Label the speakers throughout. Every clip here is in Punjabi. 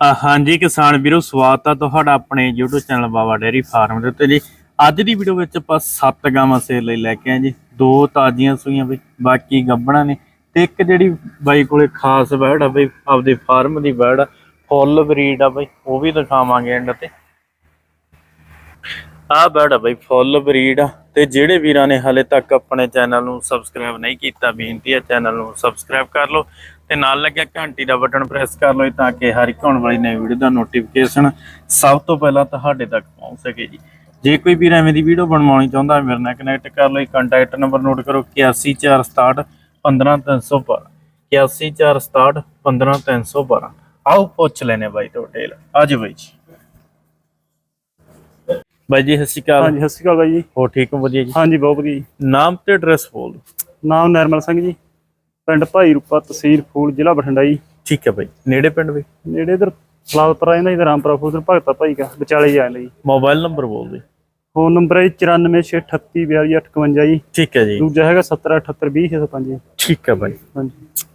Speaker 1: ਹਾਂਜੀ ਕਿਸਾਨ ਵੀਰੋ, ਸਵਾਗਤ ਆ ਤੁਹਾਡਾ ਆਪਣੇ YouTube channel Baba dairy farm ਦੇ ਉੱਤੇ ਜੀ। ਅੱਜ ਦੀ ਵੀਡੀਓ ਵਿੱਚ ਆਪਾਂ ਸੱਤ ਗਾਵਾਂ ਸੇਲ ਲਈ ਲੈ ਕੇ ਆਏ ਜੀ। ਦੋ ਤਾਜ਼ੀਆਂ ਸੂਈਆਂ ਬਈ ਬਾਕੀ ਗੱਬਣਾ ਨੇ ਤੇ ਇੱਕ ਜਿਹੜੀ ਬਾਈ ਕੋਲੇ ਖਾਸ ਬੈੜ ਆ ਬਈ, ਆਪਦੇ ਫਾਰਮ ਦੀ ਬੈੜ ਆ, ਫੁੱਲ ਬਰੀਡ ਆ ਬਈ, ਉਹ ਵੀ ਦਿਖਾਵਾਂਗੇ ਐਂਡ ਤੇ। ਆ ਬੈੜ ਆ ਬਈ, ਫੁੱਲ ਬਰੀਡ ਆ ਤੇ ਜਿਹੜੇ ਵੀਰਾਂ ਨੇ ਹਾਲੇ ਤੱਕ ਆਪਣੇ ਚੈਨਲ ਨੂੰ ਸਬਸਕ੍ਰਾਈਬ ਨਹੀਂ ਕੀਤਾ, ਬੇਨਤੀ ਹੈ ਚੈਨਲ ਨੂੰ ਸਬਸਕ੍ਰਾਈਬ ਕਰ ਲਓ। ਤੇ ਨਾਲ ਲੱਗਿਆ ਘੰਟੀ ਦਾ ਬਟਨ ਪ੍ਰੈਸ ਕਰ ਲਓ ਤਾਂ ਕਿ ਹਰ ਇੱਕ ਆਉਣ ਵਾਲੀ ਨਵੀਂ ਵੀਡੀਓ ਦਾ ਨੋਟੀਫਿਕੇਸ਼ਨ ਸਭ ਤੋਂ ਪਹਿਲਾਂ ਤੁਹਾਡੇ ਤੱਕ ਪਹੁੰਚ ਸਕੇ ਜੀ। ਜੇ ਕੋਈ ਵੀਰ ਐਵੇਂ ਦੀ ਵੀਡੀਓ ਬਣਵਾਉਣੀ ਚਾਹੁੰਦਾ ਮੇਰੇ ਨਾਲ ਕਨੈਕਟ ਕਰ ਲਓ ਕੰਟੈਕਟ ਨੰਬਰ ਨੋਟ ਕਰੋ 8146 15312 8146 15312 ਆਓ ਪੁੱਛ ਲੈਨੇ ਬਾਈ ਤੋਂ ਡੇਲ ਅੱਜ ਬਾਈ ਜੀ। ਬਾਈ ਜੀ ਸਤਿ ਸ਼੍ਰੀ ਅਕਾਲ।
Speaker 2: ਹਾਂਜੀ ਸਤਿ ਸ਼੍ਰੀ ਅਕਾਲ ਬਾਈ ਜੀ।
Speaker 1: ਹੋ ਠੀਕ ਹੋ? ਵਧੀਆ ਜੀ?
Speaker 2: ਹਾਂਜੀ ਬਹੁਤ ਵਧੀਆ ਜੀ।
Speaker 1: ਨਾਮ ਤੇ ਐਡਰੈਸ ਬੋਲ।
Speaker 2: ਨਾਮ ਨਰਮਲ ਸਿੰਘ ਜੀ। ਪਿੰਡ ਭਾਈ ਰੂਪਾ ਤਹਿਸੀਲ ਫੂਲ ਜ਼ਿਲ੍ਹਾ ਬਠਿੰਡਾ ਜੀ।
Speaker 1: ਠੀਕ ਹੈ ਬਾਈ ਨੇੜੇ ਪਿੰਡ ਵੀ?
Speaker 2: ਨੇੜੇ ਇਧਰ ਫਲਾਵਪੁਰ ਆ ਜਾਂਦਾ ਇਧਰ ਰਾਮਪੁਰਾ ਫੂਲ ਭਗਤਾ ਭਾਈ ਕਾ ਵਿਚਾਲੇ ਆ ਜੀ।
Speaker 1: ਮੋਬਾਈਲ ਨੰਬਰ ਬੋਲ ਦੇ।
Speaker 2: ਫੋਨ ਨੰਬਰ ਹੈ 9468822858 ਜੀ।
Speaker 1: ਠੀਕ ਹੈ ਜੀ।
Speaker 2: ਦੂਜਾ ਹੈਗਾ 7078200605 ਜੀ।
Speaker 1: ਠੀਕ ਹੈ ਬਾਈ
Speaker 2: ਹਾਂਜੀ।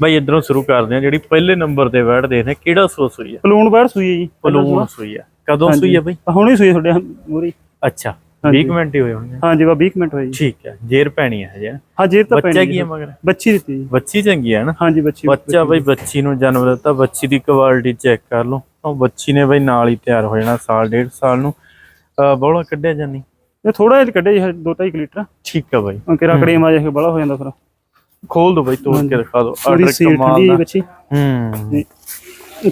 Speaker 1: ਬਾਈ ਇਧਰੋਂ ਸ਼ੁਰੂ ਕਰਦੇ ਹਾਂ ਜਿਹੜੀ ਪਹਿਲੇ ਨੰਬਰ ਤੇ ਬੈਠ ਦੇਖਦੇ ਹਾਂ, ਕਿਹੜਾ ਸੂਆ ਸੂਈ ਹੈ?
Speaker 2: ਪਲੂਣ ਬੈੜ ਸੂਈ ਹੈ ਜੀ।
Speaker 1: ਪਲੂਨ ਸੂਈ ਹੈ। ਕਦੋਂ
Speaker 2: ਹਾਂਜੀ।
Speaker 1: ਸੂਈ ਹੈ ਬਾਈ
Speaker 2: ਹੁਣੇ ਸੂਈ ਤੁਹਾਡੇ ਮੂਰੀ
Speaker 1: ਅੱਛਾ।
Speaker 2: ਹਾਂਜੀ।
Speaker 1: 20 ਮਿੰਟ ਹੀ ਹੋਏ ਹੋਣਗੇ।
Speaker 2: ਹਾਂਜੀ ਬਾ 20 ਮਿੰਟ ਹੋਏ ਜੀ।
Speaker 1: ਠੀਕ ਹੈ ਜੇਰ ਪੈਣੀ ਹੈ ਹਜੇ।
Speaker 2: ਹਾਂ ਜੇਰ ਤਾਂ
Speaker 1: ਬੱਚਾ
Speaker 2: ਪੈਣੀ
Speaker 1: ਕੀ ਹੈ। ਮਗਰ?
Speaker 2: ਬੱਚੀ ਦਿੱਤੀ ਜੀ।
Speaker 1: ਬੱਚੀ ਚੰਗੀ ਹੈ ਨਾ?
Speaker 2: ਹਾਂਜੀ ਬੱਚੀ
Speaker 1: ਬੱਚਾ ਬਈ ਬੱਚੀ ਨੂੰ ਜਨਮ ਦਿੱਤਾ ਬੱਚੀ ਦੀ ਕੁਆਲਿਟੀ ਚੈੱਕ ਕਰ ਲਓ। ਉਹ ਬੱਚੀ ਨੇ ਬਈ ਨਾਲ ਹੀ ਤਿਆਰ ਹੋ ਜਾਣਾ ਸਾਲ ਡੇਢ ਸਾਲ ਨੂੰ। ਬੋਲਾ ਕੱਢਿਆ ਜਾਨੀ
Speaker 2: ਇਹ ਥੋੜਾ ਜਿਹਾ ਕੱਢਿਆ ਜੀ 2.5 ਲੀਟਰ।
Speaker 1: ਠੀਕ ਹੈ ਬਾਈ।
Speaker 2: ਕਿ ਰਕੜੀ ਮਾਜੇ ਕੇ ਬੜਾ ਹੋ ਜਾਂਦਾ ਫਿਰ।
Speaker 1: ਖੋਲ ਦੋ ਬਈ ਤੋੜ ਕੇ ਦਿਖਾ
Speaker 2: ਪੂਰੀ
Speaker 1: ਆਰਡਰ ਕਮਾਲ ਦਾ
Speaker 2: ਬੱਚੀ।
Speaker 1: ਹੂੰ।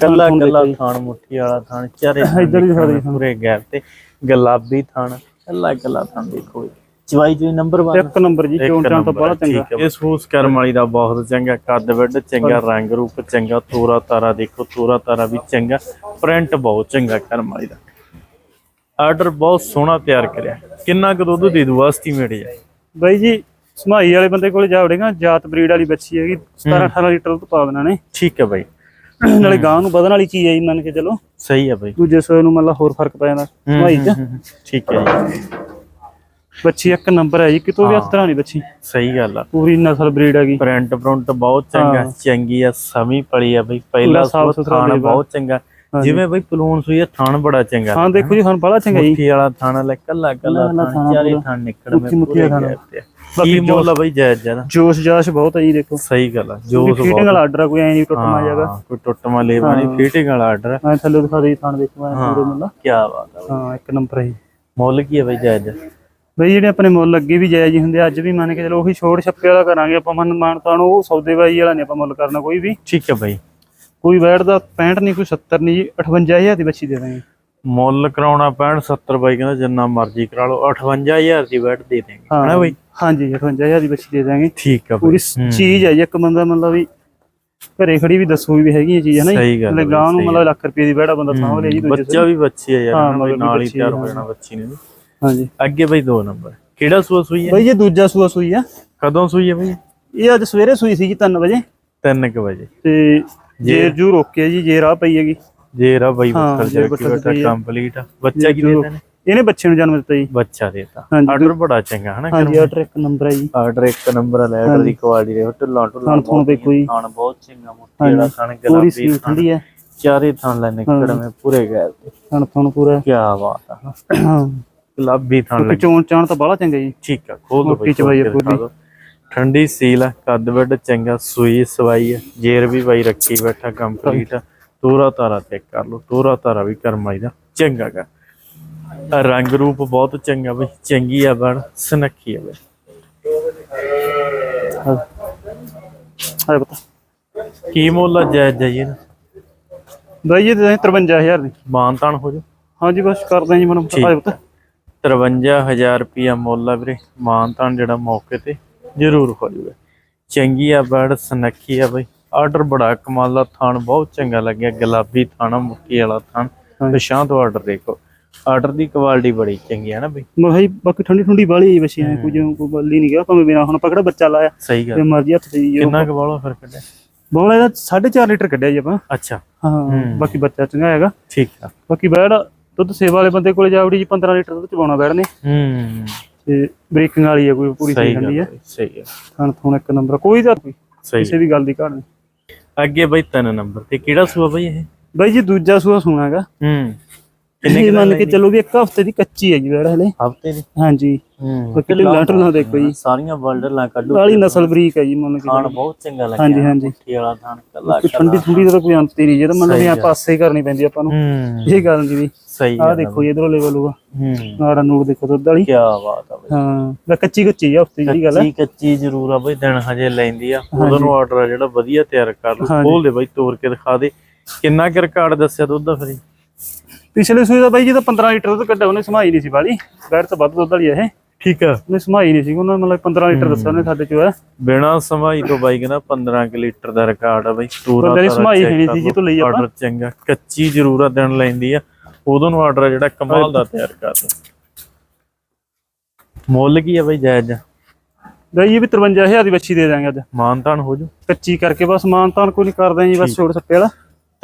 Speaker 1: ਕੱਲਾ ਕੱਲਾ। ਥਾਣ ਮੁੱਠੀ ਵਾਲਾ ਥਾਣ ਚਾਰੇ
Speaker 2: ਇੱਧਰ ਦੇ ਥਾਣ।
Speaker 1: ਪੂਰੇ ਗੈਪ ਤੇ। ਗੁਲਾਬੀ ਥਾਣ। ਕੱਲਾ ਕੱਲਾ ਥਾਣ ਦੇਖੋ। ਚਵਾਈ ਜੀ ਨੰਬਰ 1
Speaker 2: ਇੱਕ ਨੰਬਰ ਜੀ ਚੋਣ ਚਾਣ ਤਾਂ ਬੜਾ ਚੰਗਾ?
Speaker 1: ਇਸ ਫੂਸ ਕਰਮ ਵਾਲੀ ਦਾ ਬਹੁਤ ਚੰਗਾ ਕੱਦ ਵੱਡ ਚੰਗਾ ਰੰਗ ਰੂਪ ਚੰਗਾ ਤੋਰਾ ਤਾਰਾ ਦੇਖੋ ਤੋਰਾ ਤਾਰਾ ਵੀ ਚੰਗਾ ਪ੍ਰਿੰਟ ਬਹੁਤ ਚੰਗਾ ਕਰਮ ਵਾਲੀ ਦਾ। ਆਰਡਰ ਬਹੁਤ ਸੋਹਣਾ ਤਿਆਰ ਕਰਿਆ। ਕਿੰਨਾ ਕੁ ਦੁੱਧ ਦੇ ਦੂ ਐਸਟੀਮੇਟ ਹੈ
Speaker 2: ਬਾਈ ਜੀ ਸਮਾਈ ਵਾਲੇ ਬੰਦੇ ਕੋਲ ਜਾ ਵੜੇਗਾ ਜਾਤ ਬਰੀਡ ਵਾਲੀ ਬੱਚੀ ਹੈਗੀ 17 18 ਲੀਟਰ ਦੁੱਧ ਪਾ ਦੇਣਾ ਨੇ।
Speaker 1: ਠੀਕ ਹੈ ਬਾਈ।
Speaker 2: ਨਾਲੇ ਗਾਂ ਨੂੰ ਵਧਣ ਵਾਲੀ ਚੀਜ਼ ਹੈ ਜੀ ਮੰਨ ਕੇ ਚਲੋ।
Speaker 1: ਸਹੀ ਹੈ ਬਾਈ।
Speaker 2: ਦੂਜੇ ਸੋਏ ਨੂੰ ਮਤਲਬ ਹੋਰ ਫ਼ਰਕ ਪੈ ਜਾਂਦਾ ਸਮਾਈ ਚ।
Speaker 1: ਠੀਕ ਹੈ ਜੀ।
Speaker 2: ਬੱਚੀ ਇੱਕ ਨੰਬਰ ਹੈ ਜੀ ਕਿਤੋਂ ਵੀ ਇਸ ਤਰ੍ਹਾਂ ਨਹੀਂ ਬੱਚੀ।
Speaker 1: ਸਹੀ ਗੱਲ ਆ।
Speaker 2: ਪੂਰੀ ਨਸਲ ਬਰੀਡ ਹੈਗੀ।
Speaker 1: ਪ੍ਰਿੰਟ ਪ੍ਰਿੰਟ ਬਹੁਤ ਚੰਗਾ। ਚੰਗੀ ਆ ਸਮੀ ਪਲੀ ਆ ਬਈ। ਪਹਿਲਾ
Speaker 2: ਸਾਫ਼ ਸੁਥਰਾ।
Speaker 1: ਬਹੁਤ ਚੰਗਾ। ਜਿਵੇਂ ਬਈ ਪਲੂਨ ਸੂਈ ਆ ਥਾਣ ਬੜਾ ਚੰਗਾ
Speaker 2: ਹਾਂ ਦੇਖੋ ਜੀ ਹੁਣ ਬੜਾ ਚੰਗਾ ਜੀ।
Speaker 1: ਮੁੱਠੀ ਵਾਲਾ ਥਾਣਾ ਲੈ ਕੱਲਾ ਕੱਲਾ ਥਾਣ
Speaker 2: ਥਾਣਾ
Speaker 1: ਚਾਰੇ। ਥਾਣ
Speaker 2: ਮੁੱਠੀ ਮੁੱਠੀ
Speaker 1: ਪੂਰੇ
Speaker 2: ਥਾਣਾ।
Speaker 1: ਗੈਪ ਤੇ।
Speaker 2: ਬਾਕੀ
Speaker 1: ਕੀ ਮੁੱਲ ਆ ਬਈ ਜਾਇਜ਼ ਜ਼ਿਆਦਾ?
Speaker 2: ਜੋਸ਼ ਜਾਸ਼ ਬਹੁਤ ਹੈ ਜੀ ਦੇਖੋ।
Speaker 1: ਸਹੀ ਗੱਲ ਆ ਜੋ
Speaker 2: ਫੀਟਿੰਗ ਵਾਲਾ ਆਰਡਰ ਕੋਈ ਐ ਨਹੀਂ ਟੁੱਟ ਮਾ ਜਾਗਾ
Speaker 1: ਕੋਈ ਟੁੱਟ ਮਾ ਲੇਵਾ ਨਹੀਂ ਫੀਟਿੰਗ ਵਾਲਾ ਆਰਡਰ
Speaker 2: ਮੈਂ ਥੱਲੇ ਦਿਖਾ ਦੇ ਥਾਣ ਦੇਖੋ ਐ ਪੂਰੇ ਮੁੱਲਾ
Speaker 1: ਕੀ ਬਾਤ ਆ
Speaker 2: ਹਾਂ ਇੱਕ ਨੰਬਰ ਹੈ
Speaker 1: ਮੁੱਲ ਕੀ ਆ ਬਈ ਜਾਇਜ਼?
Speaker 2: ਬਈ ਜਿਹੜੇ ਆਪਣੇ ਮੁੱਲ ਅੱਗੇ ਵੀ ਜਾਇਜ਼ ਹੀ ਹੁੰਦੇ ਅੱਜ ਵੀ ਮੰਨ ਕੇ ਚਲੋ ਉਹੀ ਛੋੜ ਛੱਪੇ ਵਾਲਾ ਕਰਾਂਗੇ ਆਪਾਂ ਮਨ ਮਾਨਤਾ ਨੂੰ ਉਹ ਸੌਦੇਬਾਜ਼ੀ ਵਾਲਾ ਨਹੀਂ ਆਪਾਂ ਮੁੱਲ ਕਰਨਾ ਕੋਈ ਵੀ।
Speaker 1: ਠੀਕ ਹੈ ਬਈ।
Speaker 2: ਕੋਈ ਵੈਟ ਦਾ 65 ਨਹੀਂ ਕੋਈ 70 ਨਹੀਂ ਜੀ 58000 ਦੀ ਬੱਚੀ ਦੇ ਦਾਂਗੇ।
Speaker 1: ਮੁੱਲ ਕਰਾਉਣਾ ਪੈਣ 70 ਬਾਈ ਕਹਿੰਦਾ ਜਿੰਨਾ ਮਰਜ਼ੀ ਕਰਾ ਲਓ 58000 ਦੀ ਬੈਠ ਦੇ ਦੇਂਗੇ ਹਨਾ ਬਈ?
Speaker 2: ਹਾਂਜੀ 58000 ਦੀ ਬੱਚੀ ਦੇ ਦਾਂਗੇ।
Speaker 1: ਠੀਕ ਆ
Speaker 2: ਪੂਰੀ ਚੀਜ਼ ਹੈ ਜੀ ਇੱਕ ਬੰਦਾ ਮਤਲਬ ਵੀ ਘਰੇ ਖੜੀ ਵੀ ਦੱਸੋ ਵੀ ਹੈਗੀ ਇਹ ਚੀਜ਼ ਹੈ ਨਾ ਨੂੰ ਮਤਲਬ ਲੱਖ ਰੁਪਏ ਦੀ ਵੈੜਾ ਬੰਦਾ ਸਾਂਭ ਲਿਆ ਜੀ ਦੂਜੇ
Speaker 1: ਬੱਚਾ ਵੀ ਬੱਚੀ ਹੈ ਯਾਰ ਨਾਲ ਹੀ ਤਿਆਰ
Speaker 2: ਹੈ,
Speaker 1: ਜਾਣਾ ਬੱਚੀ ਨੇ।
Speaker 2: ਹਾਂਜੀ।
Speaker 1: ਅੱਗੇ ਬਈ ਦੋ ਨੰਬਰ ਕਿਹੜਾ ਸੂਆ ਸੂਈ ਹੈ
Speaker 2: ਬਈ ਇਹ ਦੂਜਾ ਸੂਆ ਸੂਈ ਆ।
Speaker 1: ਕਦੋਂ ਸੂਈ ਹੈ ਬਈ?
Speaker 2: ਇਹ ਅੱਜ ਸਵੇਰੇ ਸੂਈ ਸੀ ਜੀ 3 ਵਜੇ
Speaker 1: 3 ਵਜੇ।
Speaker 2: ਤੇ ਜੇਰ ਜੂ ਰੋਕੇ ਜੀ ਜੇਰ ਆ ਪਈ ਹੈਗੀ।
Speaker 1: ਜੇ ਰਾ ਬਈ
Speaker 2: ਹਾਂ,
Speaker 1: ਬੱਕਰ
Speaker 2: ਜੇ
Speaker 1: ਜਾ।
Speaker 2: ਬੱਕਰ ਪਈ।
Speaker 1: ਕੰਪਲੀਟ ਬੱਚਾ ਕੀ ਦੇਤਾ ਨੇ
Speaker 2: ਇਹਨੇ ਬੱਚੇ ਨੂੰ ਜਨਮ ਦਿੱਤਾ ਜੀ।
Speaker 1: ਬੱਚਾ ਦੇਤਾ। ਆਰਡਰ ਬੜਾ ਚੰਗਾ ਹਨਾ
Speaker 2: ਹਾਂਜੀ ਆਰਡਰ ਇੱਕ ਨੰਬਰ ਹੈ ਜੀ।
Speaker 1: ਆਰਡਰ ਇੱਕ ਨੰਬਰ ਲੈ ਆਰਡਰ ਦੀ ਕੁਆਲਿਟੀ ਦੇ ਢੁੱਲਾਂ ਢੁੱਲਾਂ
Speaker 2: ਥਣ ਦੇਖੋ ਜੀ।
Speaker 1: ਬਹੁਤ ਚੰਗਾ ਮੁੱਠੀ ਵਾਲਾ ਥਣ
Speaker 2: ਪੂਰੀ
Speaker 1: ਗੁਲਾਬੀ
Speaker 2: ਸੀਲ ਠੰਡੀ ਹੈ।
Speaker 1: ਚਾਰੇ ਥਾਣ ਲੈ ਨਿਕੜਵੇਂ ਪੂਰੇ ਗਏ
Speaker 2: ਥਣ ਥਣ ਪੂਰਾ
Speaker 1: ਕੀ ਬਾਤ ਆ।
Speaker 2: ਹਾਂ।
Speaker 1: ਗੁਲਾਬੀ
Speaker 2: ਕਿਉਂਕਿ
Speaker 1: ਲੱਗੇ
Speaker 2: ਚੋਣ ਚਾਣ ਤਾਂ ਬੜਾ ਚੰਗਾ ਜੀ।
Speaker 1: ਠੀਕ ਆ ਖੋਲ ਦੋ
Speaker 2: ਮੋਟੀ
Speaker 1: ਬਈ ਠੰਡੀ ਸੀਲ ਆ ਕੱਦ ਵੱਡ ਚੰਗਾ ਸੂਈ ਸਵਾਈ ਆ ਜੇਰ ਵੀ ਬਾਈ ਰੱਖੀ ਬੈਠਾ ਕੰਪਲੀਟ ਤੋਰਾ ਤਾਰਾ ਚੈੱਕ ਕਰ ਲਓ ਤੋਰਾ ਤਾਰਾ ਵੀ ਕਰਮਾਈ ਦਾ ਚੰਗਾ ਗਾ। ਰੰਗ ਰੂਪ ਬਹੁਤ ਚੰਗਾ ਬਈ ਚੰਗੀ ਆ ਬਣ ਸੁਨੱਖੀ ਆ ਬਈ।
Speaker 2: ਹਾਂ ਪਤਾ।
Speaker 1: ਕੀ ਮੁੱਲ ਆ ਜਾਇਜ਼ ਜਾਈਏ ਨਾ
Speaker 2: ਬਾਈ ਇਹ ਤਾਂ 53000 ਦੀ।
Speaker 1: ਮਾਨਤਾਨ ਹੋ ਜਾ
Speaker 2: ਹਾਂਜੀ ਬਸ ਕਰਦੇ ਜੀ ਮੈਨੂੰ। ਪਤਾ। ਪਤਾ
Speaker 1: 53000 ਰੁਪਿਆ ਮੁੱਲ ਆ ਵੀਰੇ ਮਾਨਤਾਨ ਜਿਹੜਾ ਮੌਕੇ ਤੇ। ਜ਼ਰੂਰ ਹੋ ਜਾਊਗਾ ਚੰਗੀ ਆ ਬੜ ਸੁਨੱਖੀ ਆ ਬਈ। ਆਰਡਰ ਬੜਾ ਕਮਾਲ ਦਾ ਥਾਣ ਬਹੁਤ ਚੰਗਾ ਲੱਗਿਆ। ਗੁਲਾਬੀ ਥਾਣਾ ਮੁੱਕੀ ਵਾਲਾ
Speaker 2: ਹਾਂਜੀ।
Speaker 1: ਪਛਾਂ ਤੋਂ ਆਰਡਰ ਦੇਖੋ। ਆਰਡਰ ਦੀ ਕੁਆਲਿਟੀ ਬੜੀ ਚੰਗੀ ਹੈ ਨਾ ਬਈ।
Speaker 2: ਮੈਂ ਭਾਈ ਬਾਕੀ ਠੰਡੀ ਠੰਡੀ ਵਾਲੀ ਬੱਚੀ ਐ ਕੁਝ ਕੋਈ ਬੱਲੀ ਨਹੀਂ ਗਿਆ ਭਾਵੇਂ ਬਿਨਾ ਹੁਣ ਪਕੜਾ ਬੱਚਾ ਲਾਇਆ
Speaker 1: ਸਹੀ
Speaker 2: ਤੇ
Speaker 1: ਗੱਲ
Speaker 2: ਮਰਜ਼ੀ ਹੱਥ ਦੀ
Speaker 1: ਕਿੰਨਾ ਕੁ ਵਾਲਾ ਫਿਰ ਕੱਢਿਆ?
Speaker 2: ਬੋਲਾ ਇਹਦਾ 4.5 ਲੀਟਰ ਕੱਢਿਆ ਜੀ ਆਪਾਂ।
Speaker 1: ਅੱਛਾ।
Speaker 2: ਹਾਂ ਬਾਕੀ ਬੱਚਾ ਚੰਗਾ ਹੈਗਾ।
Speaker 1: ਠੀਕ ਆ।
Speaker 2: ਬਾਕੀ ਬੈੜ ਦੁੱਧ ਸੇਵਾ ਵਾਲੇ ਬੰਦੇ ਕੋਲੇ ਜਾਵੜੀ ਜੀ 15 ਲੀਟਰ ਦੁੱਧ ਚਵਾਉਣਾ ਬੈੜ ਨੇ।
Speaker 1: ਹੂੰ।
Speaker 2: ਤੇ ਬ੍ਰੇਕਿੰਗ ਵਾਲੀ ਹੈ ਕੋਈ ਪੂਰੀ
Speaker 1: ਸਹੀ ਗੱਲ
Speaker 2: ਹੈ
Speaker 1: ਸਹੀ ਹੈ
Speaker 2: ਥਣ ਥਣ ਇੱਕ ਨੰਬਰ ਕੋਈ ਦਾ ਕੋਈ ਕਿਸੇ ਵੀ ਗੱਲ ਦੀ ਘਾਟ ਨਹੀਂ।
Speaker 1: ਅੱਗੇ ਬਈ ਤਿੰਨ ਨੰਬਰ ਤੇ ਕਿਹੜਾ ਸੂਆ ਬਈ ਇਹ?
Speaker 2: ਬਾਈ ਜੀ ਦੂਜਾ ਸੂਆ ਸੁਣਾਗਾ।
Speaker 1: ਹੂੰ।
Speaker 2: ਇਹ ਮੰਨ ਕੇ ਚੱਲੋ ਵੀ ਇੱਕ ਹਫ਼ਤੇ ਦੀ ਕੱਚੀ ਹੈ ਜੀ ਬੈੜ ਹਲੇ।
Speaker 1: ਹਫ਼ਤੇ ਦੀ?
Speaker 2: ਹਾਂਜੀ।
Speaker 1: ਹੂੰ
Speaker 2: ਬਾਕੀ ਢਿੱਲਾਂ ਢੁੱਲਾਂ ਦੇਖੋ ਜੀ।
Speaker 1: ਸਾਰੀਆਂ ਬਲਡਲਾਂ ਕੱਢੋ
Speaker 2: ਵਾਲੀ ਨਸਲ ਬਰੀਕ ਹੈ ਜੀ ਮੰਨ ਕੇ
Speaker 1: ਖਾਣ ਬਹੁਤ ਚੰਗਾ ਲੱਗਿਆ।
Speaker 2: ਹਾਂਜੀ, ਹਾਂਜੀ।
Speaker 1: ਮੁੱਠੀ ਵਾਲਾ ਖਾਣ ਕੱਲਾ
Speaker 2: ਠੰਡੀ ਠੰਡੀ ਦਾ ਕੋਈ ਅੰਤ ਹੀ ਨਹੀਂ ਜੇ ਤਾਂ ਮਤਲਬ ਵੀ ਆ ਪਾਸੇ ਕਰਨੀ ਪੈਂਦੀ ਆਪਾਂ ਨੂੰ। ਇਹ ਗੱਲ ਵੀ।
Speaker 1: ਸਹੀ
Speaker 2: ਆਹ ਦੇਖੋ ਜੀ ਇਧਰੋਂ ਲੈਵਲ ਹੋਊਗਾ।
Speaker 1: ਹੂੰ।
Speaker 2: ਨਾੜਾ ਨੂੜ ਦੇਖੋ ਦੁੱਧ ਵਾਲੀ।
Speaker 1: ਕੀ ਬਾਤ ਆ ਬਈ।
Speaker 2: ਹਾਂ ਮੈਂ ਕੱਚੀ ਕੱਚੀ ਆ ਹਫ਼ਤੇ ਦੀ ਗੱਲ ਹੈ
Speaker 1: ਕੱਚੀ ਕੱਚੀ ਜ਼ਰੂਰ ਆ ਬਈ ਦਿਨ ਹਜੇ ਲੈਂਦੀ ਆ। ਉਹਦਾ ਨੂੰ ਆਰਡਰ ਆ ਜਿਹੜਾ ਵਧੀਆ ਤਿਆਰ ਕਰ ਲਓ। ਖੋਲ ਦੇ ਬਈ ਤੋੜ ਕੇ ਦਿਖਾ ਦੇ। ਕਿੰਨਾ ਕੁ ਰਿਕਾਰਡ ਦੱਸਿਆ ਦੁੱਧ ਦਾ ਫਿਰ
Speaker 2: ਪਿਛਲੇ ਸੂਏ ਦਾ ਬਾਈ ਜੀ ਤਾਂ 15 ਲੀਟਰ ਦੁੱਧ ਕੱਢਿਆ ਉਹਨੇ ਸਮਾਈ ਨਹੀਂ ਸੀ ਵਾਲੀ। ਬੈੜ ਤੋਂ ਵੱਧ ਦੁੱਧ ਵਾਲੀ ਇਹ।
Speaker 1: ਠੀਕ ਆ।
Speaker 2: ਉਹਨੇ ਸਮਾਈ ਨਹੀਂ ਸੀ ਉਹਨਾਂ ਨੇ ਮਤਲਬ 15 ਲੀਟਰ ਦੱਸਿਆ ਉਹਨੇ ਸਾਡੇ ਚੋਂ ਹੈ
Speaker 1: ਬਿਨਾ ਸਮਾਈ ਤੋਂ ਬਾਈ ਕਹਿੰਦਾ 15 ਕਿ ਲੀਟਰ ਦਾ ਰਿਕਾਰਡ ਆ ਬਈ
Speaker 2: ਬੰਦੇ ਦੀ ਸਮਾਈ ਨਹੀਂ ਸੀ ਜੀ ਤੋਂ ਲਈ ਆਪਾਂ।
Speaker 1: ਆਰਡਰ ਚੰਗਾ ਕੱਚੀ ਜ਼ਰੂਰ ਦਿਨ ਲੈਂਦੀ ਆ। ਉਦੋਂ ਨੂੰ ਆਰਡਰ ਜਿਹੜਾ ਕਮਾਲ ਦਾ ਤਿਆਰ ਕਰ ਦੋ ਮੁੱਲ ਕੀ ਆ ਬਈ ਜਾਇਜ਼?
Speaker 2: ਬਾਈ ਜੀ ਵੀ 53000 ਦੀ ਬੱਚੀ ਦੇ ਦਾਂਗੇ ਅੱਜ।
Speaker 1: ਮਾਨਤਾਨ ਹੋ ਜੂ।
Speaker 2: ਕੱਚੀ ਕਰਕੇ ਬਸ ਮਾਨ ਤਾਨ ਕੋਈ ਨਹੀਂ ਕਰਦੇ ਜੀ ਬਸ ਛੋੜ ਸੱਪੇ ਵਾਲਾ।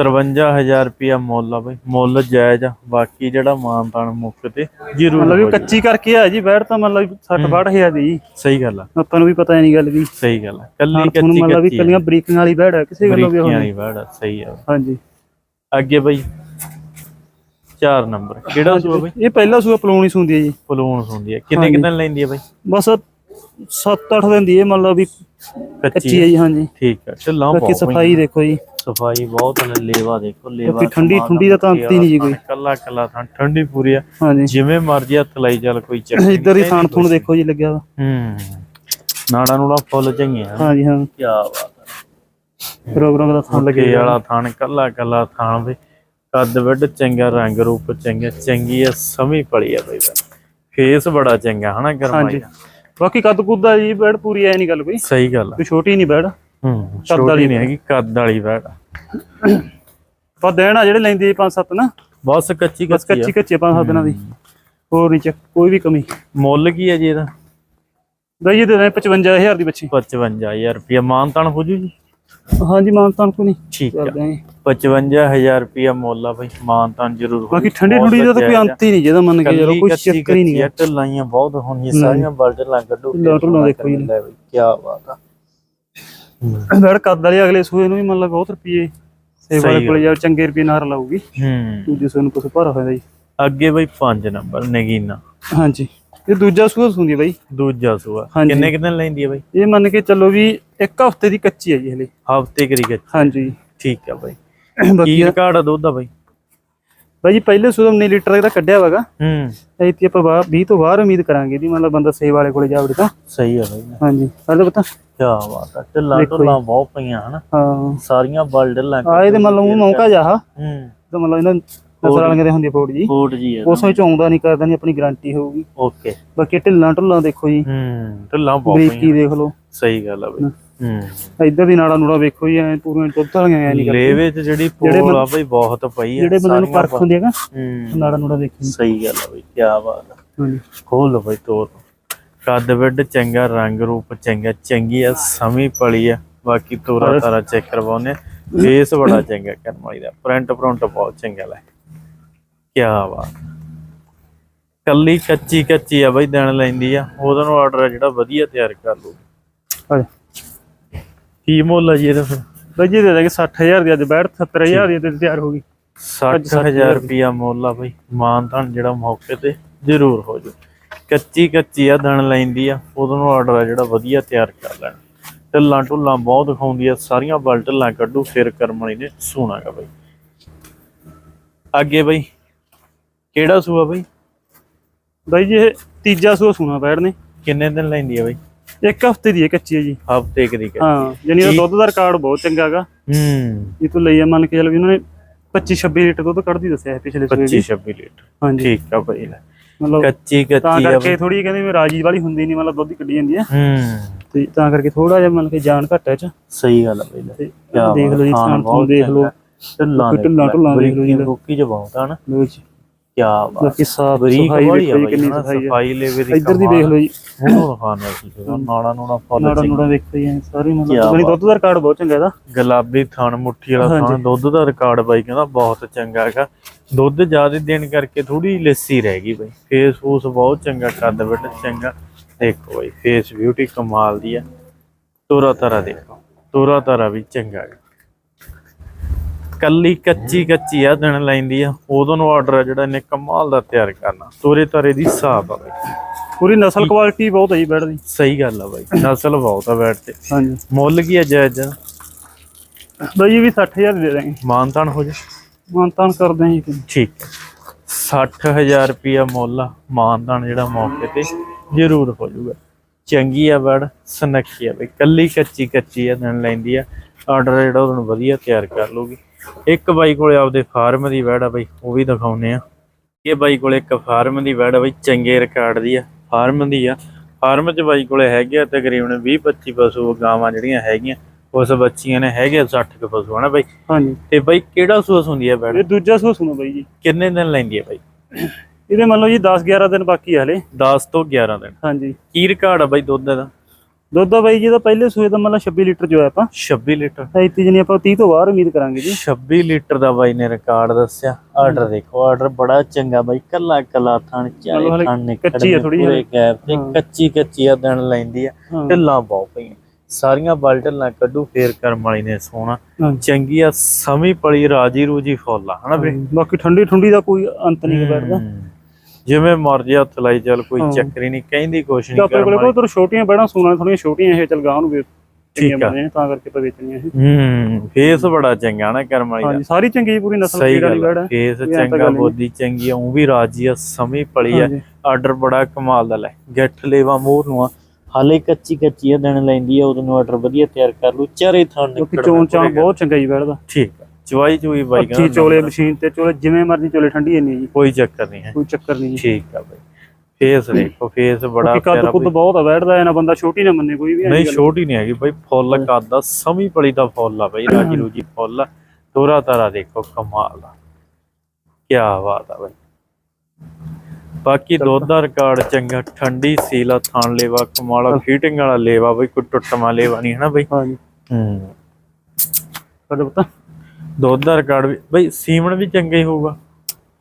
Speaker 1: 53000 ਰੁਪਿਆ ਮੁੱਲ ਆ ਬਈ। ਮੁੱਲ ਜਾਇਜ਼ ਆ। ਬਾਕੀ ਜਿਹੜਾ ਮਾਨਤਾਨ ਮੁੱਕ ਤੇ ਜ਼ਰੂਰ
Speaker 2: ਮਤਲਬ ਵੀ।
Speaker 1: ਕੱਚੀ
Speaker 2: ਕੱਚੀ ਕਰਕੇ ਆ ਜੀ ਬੈੜ ਤਾਂ ਮਤਲਬ 60 62000 ਦੀ।
Speaker 1: ਸਹੀ ਗੱਲ ਆ।
Speaker 2: ਆਪਾਂ ਨੂੰ ਵੀ ਪਤਾ ਨਹੀਂ ਗੱਲ ਦੀ।
Speaker 1: ਸਹੀ ਗੱਲ ਆ। ਕੱਲੀ
Speaker 2: ਹੁਣ
Speaker 1: ਕੱਚੀ
Speaker 2: ਮਤਲਬ ਵੀ
Speaker 1: ਕੱਚੀ
Speaker 2: ਕੱਲੀਆਂ ਬਰੀਕਿੰਗ ਵਾਲੀ ਬੈੜ ਹੈ ਕਿਸੇ ਗੱਲੋਂ ਵੀ ਹੋਣੀ।
Speaker 1: ਵਾਲੀ ਵੜ ਆ ਸਹੀ ਆ।
Speaker 2: ਹਾਂਜੀ।
Speaker 1: ਅੱਗੇ ਬਈ 4 ਨੰਬਰ। ਕਿਹੜਾ ਸੂਆ ਬਈ?
Speaker 2: ਇਹ ਪਹਿਲਾ ਸੂਆ ਪਲੂਣੀ ਸੁੰਦੀ ਹੈ ਜੀ।
Speaker 1: ਪਲੂਣ ਹੁੰਦੀ ਹੈ ਕਿੰਨੇ ਕਿੰਨੇ ਲੈਂਦੀ ਹੈ ਬਈ?
Speaker 2: ਬਸ 7-8 ਦਿਨ ਦੀ ਇਹ ਮਤਲਬ ਵੀ ਕੱਚੀ ਹੈ ਜੀ ਹਾਂਜੀ।
Speaker 1: ਠੀਕ ਹੈ। ਢਿੱਲਾਂ
Speaker 2: ਬਾਕੀ ਸਫ਼ਾਈ ਦੇਖੋ ਜੀ।
Speaker 1: ਸਫ਼ਾਈ ਬਹੁਤ ਹੈ ਲੇਵਾ ਦੇਖੋ ਲੇਵਾ
Speaker 2: ਬਾਕੀ ਠੰਡੀ ਠੰਡੀ ਦਾ ਤਾਂ ਅੰਤ ਹੀ ਨਹੀਂ ਜੀ ਕੋਈ।
Speaker 1: ਕੱਲਾ ਕੱਲਾ ਥਾਂ ਠੰਡੀ ਪੂਰੀ ਆ। ਜਿਵੇਂ ਮਰਜ਼ੀ ਹੱਥ ਲਾਈ ਚੱਲ ਕੋਈ ਚੱਕਰ ਨੀ।
Speaker 2: ਇੱਧਰ ਹੀ ਥਾਣ ਥੂਣ ਦੇਖੋ ਜੀ ਲੱਗਿਆ ਵਾ।
Speaker 1: ਹੂੰ। ਨਾੜਾ ਨੂੜਾ ਫੁੱਲ ਚੰਗੀਆਂ
Speaker 2: ਹਾਂਜੀ ਹਾਂ।
Speaker 1: ਕੀ ਬਾਤ ਹੈ।
Speaker 2: ਪ੍ਰੋਗਰਾਮ ਦਾ ਥਾਣ
Speaker 1: ਲੱਗੇ ਵਾਲਾ ਥਾਣ ਕੱਲਾ ਕੱਲਾ ਥਾਣ ਵੀ। ਕੱਦ ਵੱਡ ਚੰਗਾ ਰੰਗ ਰੂਪ ਚੰਗਾ ਚੰਗੀ ਆ ਸਮੀ ਪੜੀ ਆ ਬਈ ਫੇਸ ਬੜਾ ਚੰਗਾ ਹਨਾ ਗਰਮਾਈ।
Speaker 2: ਬਾਕੀ ਕੱਦ ਕੁੱਦਾ ਜੀ ਬੈੜ ਪੂਰੀ ਐ ਨਹੀਂ ਗੱਲ ਕੋਈ।
Speaker 1: ਸਹੀ ਗੱਲ
Speaker 2: ਕੋਈ ਛੋਟੀ ਨਹੀਂ ਬੈੜ
Speaker 1: ਹੂੰ ਛੋਟੀ ਨਹੀਂ ਹੈਗੀ ਕੱਦ ਵਾਲੀ ਬੈੜ
Speaker 2: ਪਰ ਦੇਣ ਜਿਹੜੇ ਲੈਂਦੇ ਜੀ 5-7 ਨਾ।
Speaker 1: ਬਸ ਕੱਚੀ
Speaker 2: ਬਸ
Speaker 1: ਕੱਚੀ ਆ।
Speaker 2: ਕੱਚੀ ਕੱਚੀ 5-7 ਦਿਨਾਂ ਦੀ। ਹੋਰ ਨਹੀਂ ਚੱਕ ਕੋਈ ਵੀ ਕਮੀ।
Speaker 1: ਮੁੱਲ ਕੀ ਹੈ ਜੀ ਇਹਦਾ?
Speaker 2: ਦਈ ਦੇ ਦੇ 55000 ਦੀ ਬੱਚੀ।
Speaker 1: 55000 ਰੁਪਇਆ ਮਾਨਤਾਨ ਹੋ ਜੂ ਜੀ।
Speaker 2: ਹਾਂਜੀ ਮਾਨਤਾਨ ਕੋ ਨਹੀਂ।
Speaker 1: ਠੀਕ ਆ।
Speaker 2: ਕਰਦੇ ਆਂ
Speaker 1: 55000 ਰੁਪਇਆ ਮੁੱਲ ਆ ਬਈ ਮਾਨਤਾਨ ਜ਼ਰੂਰ
Speaker 2: ਬਾਕੀ ਠੰਡੀ ਠੰਡੀ ਦਾ ਤਾਂ ਕੋਈ ਅੰਤ ਹੀ ਨਹੀਂ ਜਿਹਦਾ ਮੰਨ ਕੇ ਚਲੋ ਕੋਈ ਚੱਕਰ ਹੀ ਨਹੀਂ ਹੈ
Speaker 1: ਢਲਾਈਆਂ ਬਹੁਤ ਹੋਣੀਆਂ ਸਾਰੀਆਂ ਕੱਢੋ
Speaker 2: ਦੇਖੋ ਜੀ।
Speaker 1: ਲੈ ਬਈ ਕੀ ਬਾਤ ਆ।
Speaker 2: ਬੈੜ ਕੱਦ ਵਾਲੇ ਅਗਲੇ ਸੂਏ ਨੂੰ ਵੀ ਮੰਨ ਲਾ ਬਹੁਤ ਰੁਪਏ ਸੇਵਾ ਵਾਲੇ ਕੋਲੇ ਜਾ ਚੰਗੇ ਰੁਪਏ ਨਾਰ ਲਾਊਗੀ।
Speaker 1: ਹੂੰ।
Speaker 2: ਦੂਜੇ ਸੂਏ ਨੂੰ ਕੁਝ ਭਰਾ ਹੋਇਆ ਜੀ।
Speaker 1: ਅੱਗੇ ਬਈ 5 ਨੰਬਰ ਨਗੀਨਾ।
Speaker 2: ਹਾਂਜੀ। ਇਹ ਦੂਜਾ ਸੂਆ ਸੁੰਦੀ ਬਾਈ।
Speaker 1: ਦੂਜਾ ਸੂਆ।
Speaker 2: ਹਾਂਜੀ।
Speaker 1: ਕਿੰਨੇ ਕਿੰਨੇ ਲੈਂਦੀ ਹੈ ਬਈ?
Speaker 2: ਇਹ ਮੰਨ ਕੇ ਚੱਲੋ ਵੀ ਇੱਕ ਹਫ਼ਤੇ ਦੀ ਕੱਚੀ ਹੈ ਜੀ ਹਲੇ।
Speaker 1: ਹਫ਼ਤੇ ਕਰੀ ਗੱਚ
Speaker 2: ਹਾਂਜੀ।
Speaker 1: ਠੀਕ ਆ ਬਈ। ਕੀ ਰਿਕਾਰਡ ਆ ਦੁੱਧ ਦਾ ਬਈ?
Speaker 2: ਬਾਈ ਜੀ ਪਹਿਲੇ ਸੂਆ 19 ਲੀਟਰ ਦਾ ਕੱਢਿਆ ਵਾਗਾ
Speaker 1: ਹੂੰ।
Speaker 2: ਐਤੀ ਆਪਾਂ ਬਾਹਰ 20 ਤੋਂ ਬਾਹਰ ਉਮੀਦ ਕਰਾਂਗੇ ਦੀ ਮਤਲਬ ਬੰਦਾ ਸੇਵਾ ਵਾਲੇ ਕੋਲੇ ਜਾਵੜੇ ਤਾਂ।
Speaker 1: ਸਹੀ ਆ ਬਈ।
Speaker 2: ਹਾਂਜੀ। ਹਲੇ ਪਤਾ।
Speaker 1: ਕੀ ਬਾਤ ਆ। ਢਿੱਲਾਂ ਢੁੱਲਾਂ ਬਹੁਤ ਪਈਆਂ ਹਨਾ।
Speaker 2: ਹਾਂ।
Speaker 1: ਸਾਰੀਆਂ ਬਲਡਲਾਂ
Speaker 2: ਆ ਇਹਦੇ ਮਤਲਬ ਉਹ ਮੌਕਾ ਜਾਹਾ
Speaker 1: ਹੂੰ।
Speaker 2: ਤਾਂ ਮਤਲਬ ਇਹਨਾਂ ਨਸਲ ਵਾਲੀਆਂ ਦੇ ਹੁੰਦੀ ਆ ਫੋੜ ਜੀ।
Speaker 1: ਕੋਟ ਜੀ ਆ
Speaker 2: ਉਸ ਵਿੱਚ ਆਉਂਦਾ ਨਹੀਂ ਕਰਦਾ ਨਹੀਂ ਆਪਣੀ ਗਾਰੰਟੀ ਹੋਊਗੀ।
Speaker 1: ਓਕੇ
Speaker 2: ਬਾਕੀ ਢਿੱਲਾਂ ਢੁੱਲਾਂ ਦੇਖੋ ਜੀ।
Speaker 1: ਹੂੰ ਢਿੱਲਾਂ ਬਹੁਤ
Speaker 2: ਬਰੀਕੀ ਦੇਖ ਲਓ।
Speaker 1: ਸਹੀ ਗੱਲ ਆ ਬਈ। ਹੂੰ।
Speaker 2: ਇੱਧਰ ਦੀ ਨਾੜਾ ਨੂੜਾ ਵੇਖੋ ਜੀ ਐ ਪੂਰੀਆਂ ਦੁੱਧ ਵਾਲੀਆਂ ਐ ਨਹੀਂ
Speaker 1: ਲੇਵੇ ਚ ਜਿਹੜੀ ਪੋਲ ਆ ਬਈ ਬਹੁਤ ਪਈ ਆ।
Speaker 2: ਜਿਹੜੇ ਬੰਦੇ ਨੂੰ ਪਰਖ ਹੁੰਦੀ ਹੈਗਾ
Speaker 1: ਹੂੰ।
Speaker 2: ਨਾੜਾ ਨੂੜਾ ਦੇਖੀ
Speaker 1: ਸਹੀ ਗੱਲ ਆ ਬਈ ਕੀ ਬਾਤ ਆ।
Speaker 2: ਹਾਂਜੀ।
Speaker 1: ਖੋਲ ਲਓ ਬਈ ਤੋਰ। ਕੱਦ ਵੱਡ ਚੰਗਾ ਰੰਗ ਰੂਪ ਚੰਗਾ ਚੰਗੀ ਆ ਸਮੀ ਪਲੀ ਆ। ਬਾਕੀ ਤੋਰਾ ਤਾਰਾ ਚੈੱਕ ਕਰਵਾਉਨੇ ਫੇਸ ਬੜਾ ਚੰਗਾ ਕਰਮ ਵਾਲੀ ਦਾ। ਪ੍ਰਿੰਟ ਪ੍ਰਿੰਟ ਬਹੁਤ ਚੰਗਾ ਲੈ। ਕੀ ਬਾਤ। ਕੱਲੀ ਕੱਚੀ ਕੱਚੀ ਆ ਬਈ ਦਿਨ ਲੈਂਦੀ ਆ। ਉਹਦਾ ਨੂੰ ਆਰਡਰ ਜਿਹੜਾ ਵਧੀਆ ਤਿਆਰ ਕਰ ਲੂ ਕੀ ਮੁੱਲ ਆ ਜੀ ਇਹਦਾ ਫਿਰ?
Speaker 2: ਬਾਈ ਜੀ ਦੇ ਦਾਂਗੇ 60000 ਦੀ ਅੱਜ ਬੈਠ 70000 ਦੀ ਤੇ ਤਿਆਰ ਹੋ ਗਈ।
Speaker 1: 60000 ਰੁਪਿਆ ਮੁੱਲ ਆ ਬਈ। ਮਾਨ ਤਾਂ ਜਿਹੜਾ ਮੌਕੇ ਤੇ ਜ਼ਰੂਰ ਹੋ ਜੂ ਕੱਚੀ ਕੱਚੀ ਆ ਦਣ ਲੈਂਦੀ ਆ। ਉਦੋਂ ਨੂੰ ਆਰਡਰ ਆ ਜਿਹੜਾ ਵਧੀਆ ਤਿਆਰ ਕਰ ਲੈਣ। ਢਿੱਲਾਂ ਢੁੱਲਾਂ ਬਹੁਤ ਖਾਉਂਦੀ ਆ ਸਾਰੀਆਂ ਬਲ ਢਿੱਲਾਂ ਕੱਢੂ ਫਿਰ ਕਰਮਣੀ ਨੇ ਸੋਣਾਗਾ ਬਈ। ਅੱਗੇ ਬਈ ਕਿਹੜਾ ਸੂਆ ਬਈ?
Speaker 2: ਬਾਈ ਜੀ ਇਹ ਤੀਜਾ ਸੂਆ ਸੁਣਾ ਬੈਠ ਨੇ।
Speaker 1: ਕਿੰਨੇ ਦਿਨ ਲੈਂਦੀ ਆ ਬਈ?
Speaker 2: ਇੱਕ ਹਫ਼ਤੇ ਦੀ ਹੈ ਕੱਚੀ ਹੈ ਜੀ।
Speaker 1: ਹਫ਼ਤੇ ਕਦੀ ਕਰ
Speaker 2: ਹਾਂ ਯਾਨੀ ਇਹਦਾ ਦੁੱਧ ਦਾ ਰਿਕਾਰਡ ਬਹੁਤ ਚੰਗਾ ਹੈਗਾ।
Speaker 1: ਹੂੰ।
Speaker 2: ਇਹ ਤੋਂ ਲਈ ਆ ਮੰਨ ਕੇ ਚੱਲ ਵੀ ਉਹਨਾਂ ਨੇ 25 26 ਲੀਟਰ ਦੁੱਧ ਕੱਢਦੀ ਦੱਸਿਆ ਹੈ ਪਿਛਲੇ ਸੂਏ
Speaker 1: 25
Speaker 2: ਵੀ
Speaker 1: 26 ਲੀਟਰ।
Speaker 2: ਹਾਂਜੀ।
Speaker 1: ਠੀਕ ਆ ਬਈ ਲੈ।
Speaker 2: ਮਤਲਬ
Speaker 1: ਕੱਚੀ
Speaker 2: ਤਾਂ
Speaker 1: ਕੱਚੀ ਆ
Speaker 2: ਕਰਕੇ ਥੋੜੀ ਕਹਿੰਦੇ ਵੀ ਰਾਜੀ ਵਾਲੀ ਹੁੰਦੀ ਨਹੀਂ ਮਤਲਬ ਦੁੱਧ ਹੀ ਕੱਢੀ ਜਾਂਦੀ ਹੈ
Speaker 1: ਹੂੰ।
Speaker 2: ਤੇ ਤਾਂ ਕਰਕੇ ਥੋੜਾ ਜਿਹਾ ਮੰਨ ਕੇ ਜਾਨ ਘੱਟ ਹੈ ਚ।
Speaker 1: ਸਹੀ ਗੱਲ ਆ ਬਈ ਲੈ।
Speaker 2: ਤੇ ਦੇਖ ਲਓ ਜੀ ਥੂਣ ਦੇਖ ਲਓ।
Speaker 1: ਢਿੱਲਾਂ
Speaker 2: ਢਿੱਲਾਂ ਦੇਖ ਲਓ ਜੀ ਲੈ।
Speaker 1: ਰੋਕੀ ਚ ਬਹੁਤ ਆ ਨਾ।
Speaker 2: ਲਓ ਜੀ।
Speaker 1: ਕੀ ਬਾਤ
Speaker 2: ਬਾਕੀ ਸਾਫ਼
Speaker 1: ਬਰੀਕ
Speaker 2: ਸਫ਼ਾਈ
Speaker 1: ਵਾਲੀ ਆ
Speaker 2: ਦੇਖੋ ਜੀ
Speaker 1: ਬਈ
Speaker 2: ਕਿੰਨੀ
Speaker 1: ਹਨਾ,
Speaker 2: ਸਫ਼ਾਈ ਹੈ।
Speaker 1: ਸਫ਼ਾਈ ਲੈਵੇ ਦੀ
Speaker 2: ਇੱਧਰ ਦੀ ਦੇਖ ਲਓ ਜੀ।
Speaker 1: ਹੁਣ ਖਾਣਾ ਸੀ ਜਿਹੜਾ ਨਾੜਾ ਨੂੜਾ ਫੁੱਲ
Speaker 2: ਨਾੜਾ
Speaker 1: ਚੰਗਾ
Speaker 2: ਨੂੜਾ ਦੇਖੋ ਜੀ ਐਂ ਸਾਰੀ
Speaker 1: ਕਿਆ
Speaker 2: ਮਤਲਬ ਬਣੀ ਦੁੱਧ ਦਾ ਰਿਕਾਰਡ ਬਹੁਤ ਚੰਗਾ ਇਹਦਾ।
Speaker 1: ਗੁਲਾਬੀ ਥਣ ਮੁੱਠੀ ਵਾਲਾ। ਥਣ ਦੁੱਧ ਦਾ ਰਿਕਾਰਡ ਬਾਈ ਕਹਿੰਦਾ ਬਹੁਤ ਚੰਗਾ ਹੈਗਾ। ਦੁੱਧ ਜ਼ਿਆਦਾ ਦੇਣ ਕਰਕੇ ਥੋੜੀ ਲੱਸੀ ਰਹਿ ਗਈ ਬਾਈ। ਫੇਸ ਫੂਸ ਬਹੁਤ ਚੰਗਾ ਕੱਦ ਵੱਡ ਚੰਗਾ। ਦੇਖੋ ਬਾਈ ਫੇਸ ਬਿਊਟੀ ਕਮਾਲ ਦੀ ਆ। ਤੋਰਾ ਤਾਰਾ ਦੇਖੋ। ਤੋਰਾ ਤਾਰਾ ਵੀ ਚੰਗਾ ਹੈ ਕੱਲੀ ਕੱਚੀ ਕੱਚੀ ਆ ਦਿਨ ਲੈਂਦੀ ਆ। ਉਦੋਂ ਨੂੰ ਆਰਡਰ ਆ ਜਿਹੜਾ ਇਹਨੇ ਕਮਾਲ ਦਾ ਤਿਆਰ ਕਰਨਾ। ਤੋਰੇ ਤਾਰੇ ਦੀ ਹਿਸਾਬ ਆ ਬਾਈ।
Speaker 2: ਪੂਰੀ ਨਸਲ ਕੁਆਲਿਟੀ ਬਹੁਤ ਹੈ ਜੀ ਬੈਡ ਦੀ।
Speaker 1: ਸਹੀ ਗੱਲ ਆ ਬਾਈ। ਨਸਲ ਬਹੁਤ ਆ ਬੈਠ ਤੇ।
Speaker 2: ਹਾਂਜੀ।
Speaker 1: ਮੁੱਲ ਕੀ ਆ ਜਾਇਜ਼?
Speaker 2: ਬਾਈ ਇਹ ਵੀ 60000 ਦੇ ਦਾਂਗੇ
Speaker 1: ਮਾਨਤਾਨ ਹੋ ਜਾ।
Speaker 2: ਮਾਨਤਾਨ ਕਰਦੇ ਹਾਂ ਜੀ
Speaker 1: ਠੀਕ ਹੈ 60000 ਰੁਪਿਆ ਮੁੱਲ ਆ ਮਾਨਤਾਨ ਜਿਹੜਾ ਮੌਕੇ ਤੇ ਜ਼ਰੂਰ ਹੋ ਜਾਊਗਾ। ਚੰਗੀ ਆ ਬੜ ਸਨੱਖੀ ਆ ਬਈ। ਕੱਲੀ ਕੱਚੀ ਕੱਚੀ ਆ ਦਿਨ ਲੈਂਦੀ ਆ। ਆਰਡਰ ਜਿਹੜਾ ਉਹਨੂੰ ਵਧੀਆ ਤਿਆਰ ਕਰ ਲੂਗੀ ਇੱਕ ਬਾਈ ਕੋਲੇ ਆਪਦੇ ਫਾਰਮ ਦੀ ਵੈੜ ਆ ਬਈ ਉਹ ਵੀ ਦਿਖਾਉਨੇ ਆ। ਇਹ ਬਾਈ ਕੋਲੇ ਇੱਕ ਫਾਰਮ ਦੀ ਵੈੜ ਆ ਬਈ ਚੰਗੇ ਰਿਕਾਰਡ ਦੀ ਆ ਫਾਰਮ ਦੀ ਆ। ਫਾਰਮ 'ਚ ਬਾਈ ਕੋਲੇ ਹੈਗੇ ਆ ਤਕਰੀਬਨ 20 25 ਪਸ਼ੂ ਗਾਵਾਂ ਜਿਹੜੀਆਂ ਹੈਗੀਆਂ ਉਸ ਬੱਚੀਆਂ ਨੇ ਹੈਗੇ ਆ 60 ਕੁ ਪਸ਼ੂ ਹਨਾ ਬਾਈ?
Speaker 2: ਹਾਂਜੀ।
Speaker 1: ਤੇ ਬਾਈ ਕਿਹੜਾ ਸੂਸ ਹੁੰਦੀ ਆ ਵੈੜ?
Speaker 2: ਇਹ ਦੂਜਾ ਸੋ ਸੁਣੋ ਬਾਈ ਜੀ।
Speaker 1: ਕਿੰਨੇ ਦਿਨ ਲੈਂਦੀ ਆ ਬਾਈ?
Speaker 2: ਇਹਦੇ ਮੰਨ ਲਓ ਜੀ 10 11 ਦਿਨ ਬਾਕੀ ਆ ਹਲੇ।
Speaker 1: 10 ਤੋਂ 11 ਦਿਨ।
Speaker 2: ਹਾਂਜੀ।
Speaker 1: ਕੀ ਰਿਕਾਰਡ ਆ ਬਾਈ ਦੁੱਧ ਦਾ?
Speaker 2: ਦੁੱਧ ਬਾਈ ਜੀ ਦਾ ਪਹਿਲੇ ਸੂਏ ਦਾ ਮੰਨ ਲਓ 26 ਲੀਟਰ ਜੋ ਹੈ ਆਪਾਂ।
Speaker 1: 26 ਲੀਟਰ।
Speaker 2: ਐਤੀ ਜਣੀ ਆਪਾਂ 30 ਤੋਂ ਬਾਹਰ ਉਮੀਦ ਕਰਾਂਗੇ ਜੀ।
Speaker 1: 26 ਲੀਟਰ ਦਾ ਬਾਈ ਨੇ ਰਿਕਾਰਡ ਦੱਸਿਆ। ਆਰਡਰ ਦੇਖੋ ਆਰਡਰ ਬੜਾ ਚੰਗਾ ਬਾਈ ਕੱਲਾ ਕੱਲਾ ਥਣ ਚਾਰੇ
Speaker 2: ਮਤਲਬ
Speaker 1: ਥਣ ਨਿਕਲ
Speaker 2: ਕੱਚੀ ਆ ਥੋੜ੍ਹੀ
Speaker 1: ਪੂਰੇ ਗੈਪ ਤੇ
Speaker 2: ਹਾਂ।
Speaker 1: ਕੱਚੀ ਕੱਚੀ ਆ ਦਿਨ ਲੈਂਦੀ ਆ।
Speaker 2: ਹਾਂ।
Speaker 1: ਢਿੱਲਾਂ ਬਹੁਤ ਪਈਆਂ। ਸਾਰੀਆਂ ਬਲਟਲਾਂ ਕੱਢੂ ਫੇਰ ਕਰਮ ਵਾਲੀ ਨੇ
Speaker 2: ਹਾਂਜੀ।
Speaker 1: ਚੰਗੀ ਆ ਸਮੀ ਪਲੀ ਰਾਜੀ ਰੂਜੀ ਫੁੱਲ ਆ ਹਨਾ
Speaker 2: ਬਾਕੀ ਠੰਡੀ ਠੰਡੀ ਦਾ ਕੋਈ ਅੰਤ ਨਹੀਂ ਬੈਠਦਾ।
Speaker 1: ਜਿਵੇਂ ਮਰਜ਼ੀ ਹੱਥ ਲਾਈ ਚੱਲ ਕੋਈ
Speaker 2: ਹਾਂ।
Speaker 1: ਚੱਕਰ ਹੀ ਨਹੀਂ ਕਹਿੰਦੀ ਕੁਛ
Speaker 2: ਤੇ
Speaker 1: ਨਹੀਂ
Speaker 2: ਆਪਣੇ ਕੋਲੇ ਬਹੁਤ ਛੋਟੀਆਂ ਬੈੜਾਂ ਸੂਣਾ ਥੋੜੀਆਂ ਛੋਟੀਆਂ ਇਹ ਚਲ ਗਾਂ ਨੂੰ ਵੀ
Speaker 1: ਠੀਕ ਆ।
Speaker 2: ਤਾਂ ਕਰਕੇ ਆਪਾਂ ਵੇਚਣੀਆਂ ਇਹ
Speaker 1: ਹੂੰ ਫੇਸ ਬੜਾ ਚੰਗਾ ਨਾ ਕਰਮ ਵਾਲੀ
Speaker 2: ਹਾਂਜੀ ਸਾਰੀ ਚੰਗੀ ਪੂਰੀ ਨਸਲ ਦੀ ਵਾਲੀ
Speaker 1: ਗੱਲ
Speaker 2: ਬੈੜ। ਹੈ
Speaker 1: ਫੇਸ
Speaker 2: ਤਾਂ
Speaker 1: ਚੰਗਾ। ਬੋਦੀ ਚੰਗੀ ਆ ਉਹ ਵੀ ਰਾਜੀ ਆ ਸਮੀ ਪਲੀ ਆ। ਆਰਡਰ ਬੜਾ ਕਮਾਲ ਦਾ ਲੈ ਗੱਠ ਲੇਵਾ ਮੋਰ ਨੂੰ ਆ ਹਾਲੇ ਕੱਚੀ ਕੱਚੀ ਆ ਦਿਨ ਲੈਂਦੀ ਆ ਉਦੋਂ ਆਰਡਰ ਵਧੀਆ ਤਿਆਰ ਕਰ ਲੂ ਚਾਰੇ ਥਾਂ ਨਿਕਲਣਾ
Speaker 2: ਚੋਣ ਚਾਣ ਬਹੁਤ ਚੰਗਾ ਜੀ ਬੈੜ ਦਾ
Speaker 1: ਠੀਕ ਚਵਾਈ ਚੂਈ ਬਾਈ ਕਹਿੰਦਾ
Speaker 2: ਚੋਲੇ ਮਸ਼ੀਨ ਤੇ ਚੋਲੇ ਜਿਵੇਂ ਮਰਜ਼ੀ ਚੋਲੇ ਠੰਡੀ ਇੰਨੀ ਜੀ।
Speaker 1: ਕੋਈ ਚੱਕਰ ਨਹੀਂ ਹੈ।
Speaker 2: ਕੋਈ ਚੱਕਰ ਨਹੀਂ ਜੀ।
Speaker 1: ਠੀਕ ਆ ਬਾਈ। ਫੇਸ ਦੇਖੋ ਫੇਸ ਬੜਾ ਪਿਆਰਾ
Speaker 2: ਕੁੱਦ ਬਹੁਤ ਆ ਬੈਠਦਾ ਹੈ ਨਾ ਬੰਦਾ ਛੋਟੀ ਨਾ ਮੰਨੇ ਕੋਈ ਵੀ
Speaker 1: ਨਹੀਂ। ਛੋਟੀ ਨਹੀਂ ਹੈਗੀ ਬਾਈ ਫੁੱਲ ਕੱਦ ਆ ਸਮੀ ਪਲੀ ਦਾ ਫੁੱਲ ਆ ਬਾਈ ਰਾਜੀ ਰੂਜੀ ਫੁੱਲ ਆ। ਤੋਰਾ ਤਾਰਾ ਦੇਖੋ ਕਮਾਲ ਦਾ ਕੀ ਬਾਤ ਆ ਬਾਈ। ਬਾਕੀ ਦੁੱਧ ਦਾ ਰਿਕਾਰਡ ਚੰਗਾ ਠੰਡੀ ਸੀਲਾ ਥਾਣ ਲੇਵਾ ਕਮਾਲਾ ਫੀਟਿੰਗ ਵਾਲਾ ਲੇਵਾ ਬਈ ਕੋਈ ਟੁੱਟਮਾ ਲੇਵਾ ਨਹੀਂ ਹੈ ਨਾ ਬਈ
Speaker 2: ਹਾਂਜੀ
Speaker 1: ਹੂੰ।
Speaker 2: ਕਦ ਪਤਾ।
Speaker 1: ਦੁੱਧ ਦਾ ਰਿਕਾਰਡ ਵੀ ਬਈ ਸੀਮਨ ਵੀ ਚੰਗਾ ਹੀ ਹੋਊਗਾ।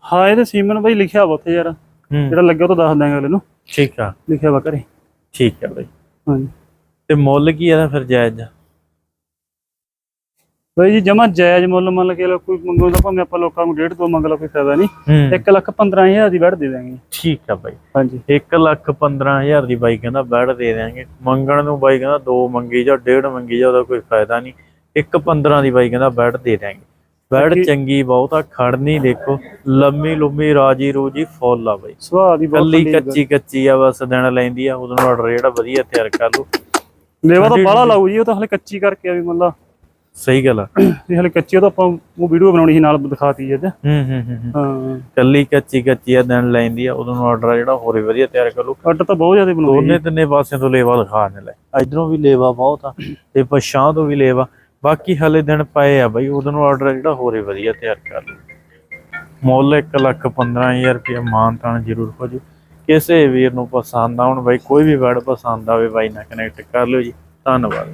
Speaker 2: ਹਾਂ ਇਹਦੇ ਸੀਮਨ ਬਾਈ ਲਿਖਿਆ ਵਾ ਉੱਥੇ ਯਾਰ। ਜਿਹੜਾ ਲੱਗਿਆ ਉਹ ਤਾਂ ਦੱਸ ਦਾਂਗੇ ਅਗਲੇ ਨੂੰ।
Speaker 1: ਠੀਕ ਆ।
Speaker 2: ਲਿਖਿਆ ਵਾ ਘਰੇ।
Speaker 1: ਠੀਕ ਆ ਬਈ।
Speaker 2: ਹਾਂਜੀ।
Speaker 1: ਤੇ ਮੁੱਲ ਕੀ ਇਹਦਾ ਫਿਰ ਜਾਇਜ਼?
Speaker 2: ਬਾਈ ਜੀ ਜਮਾ ਜਾਇਜ਼ ਮੁੱਲ ਮੰਨ ਕੇ ਲਓ ਕੋਈ ਮੰਗੋ ਤਾਂ ਭਾਵੇਂ ਆਪਾਂ ਲੋਕਾਂ ਨੂੰ ਡੇਢ ਤੋਂ ਮੰਗ ਲਾ ਕੋਈ ਫਾਇਦਾ ਨਹੀਂ।
Speaker 1: ਹੂੰ।
Speaker 2: 1 ਲੱਖ 15000 ਦੀ ਬੈਠ ਦੇ ਦਾਂਗੇ
Speaker 1: ਠੀਕ ਆ ਬਾਈ।
Speaker 2: ਹਾਂਜੀ।
Speaker 1: 1 ਲੱਖ 15000 ਦੀ ਬਾਈ ਕਹਿੰਦਾ ਬੈਡ ਦੇ ਦੇਾਂਗੇ ਮੰਗਣ ਨੂੰ ਬਾਈ ਕਹਿੰਦਾ ਦੋ ਮੰਗੀ ਜਾਂ ਡੇਢ ਮੰਗੀ ਜਾਂ ਉਹਦਾ ਕੋਈ ਫਾਇਦਾ ਨਹੀਂ। 1 15 ਦੀ ਬਾਈ ਕਹਿੰਦਾ ਬੈਡ ਦੇ ਦੇਾਂਗੇ ਬੈਡ
Speaker 2: ਬਾਕੀ-
Speaker 1: ਚੰਗੀ ਬਹੁਤ ਆ ਖੜਨੀ ਦੇਖੋ। ਲੰਮੀ ਲੰਮੀ ਰਾਜੀ ਰੋਜੀ ਫੁੱਲ ਆ ਬਾਈ।
Speaker 2: ਸੁਭਾਅ ਦੀ ਬਹੁਤ
Speaker 1: ਕੱਲੀ। ਕੱਚੀ ਕੱਚੀ ਆ ਬਸ ਦਿਨ ਲੈਂਦੀ ਆ ਉਹਨੂੰ ਆਰਡਰ ਜਿਹੜਾ ਵਧੀਆ ਤਿਆਰ ਕਰ ਲਓ
Speaker 2: ਲੇਵਾ ਤਾਂ ਬਾਹਲਾ ਲਾਊ ਜੀ ਉਹ ਤਾਂ ਹਲੇ ਕੱਚੀ ਕਰਕੇ ਆ ਵੀ ਮੰਨ ਲਾ
Speaker 1: ਸਹੀ ਗੱਲ ਆ।
Speaker 2: ਇਹ ਹਲੇ ਕੱਚੀ ਉਹ ਤਾਂ ਆਪਾਂ ਉਹ ਵੀਡੀਓ ਬਣਾਉਣੀ ਸੀ ਨਾਲ ਦਿਖਾਤੀ ਅੱਜ।
Speaker 1: ਹੂੰ ਹੂੰ ਹੂੰ ਕੱਲੀ ਕੱਚੀ ਕੱਚੀ ਆ ਦਿਨ ਲੈਂਦੀ ਆ ਉਹਨੂੰ ਆਰਡਰ ਜਿਹੜਾ ਹੋਰ ਵਧੀਆ ਤਿਆਰ ਕਰ ਲਓ
Speaker 2: ਅੱਡ ਤਾਂ ਬਹੁਤ ਜ਼ਿਆਦਾ ਬਣਾਉਂਦੇ
Speaker 1: ਦੋਨੇ ਤਿੰਨੇ ਪਾਸਿਆਂ ਤੋਂ ਲੇਵਾ ਨੇ ਲੈ। ਇਧਰੋਂ ਵੀ ਲੇਵਾ ਬਹੁਤ ਆ ਤੇ ਪਛਾਂ ਤੋਂ ਵੀ ਲੇਵਾ। ਬਾਕੀ ਹਲੇ ਦਿਨ ਪਏ ਆ ਬਾਈ, ਉਹਦੋਂ ਨੂੰ ਆਰਡਰ ਜਿਹੜਾ ਹੋਰ ਹੀ ਵਧੀਆ ਤਿਆਰ ਕਰ ਲਓ। ਮੁੱਲ 1 ਲੱਖ 15000 ਰੁਪਏ ਮਾਨ ਤਾਨ ਜ਼ਰੂਰ ਹੋ ਜੂ ਕਿਸੇ ਵੀਰ ਨੂੰ ਪਸੰਦ ਆਉਣ ਬਾਈ, ਕੋਈ ਵੀ ਵਰਡ ਪਸੰਦ ਆਵੇ ਬਾਈ ਨਾਲ ਕਨੈਕਟ ਕਰ ਲਿਓ ਜੀ। ਧੰਨਵਾਦ।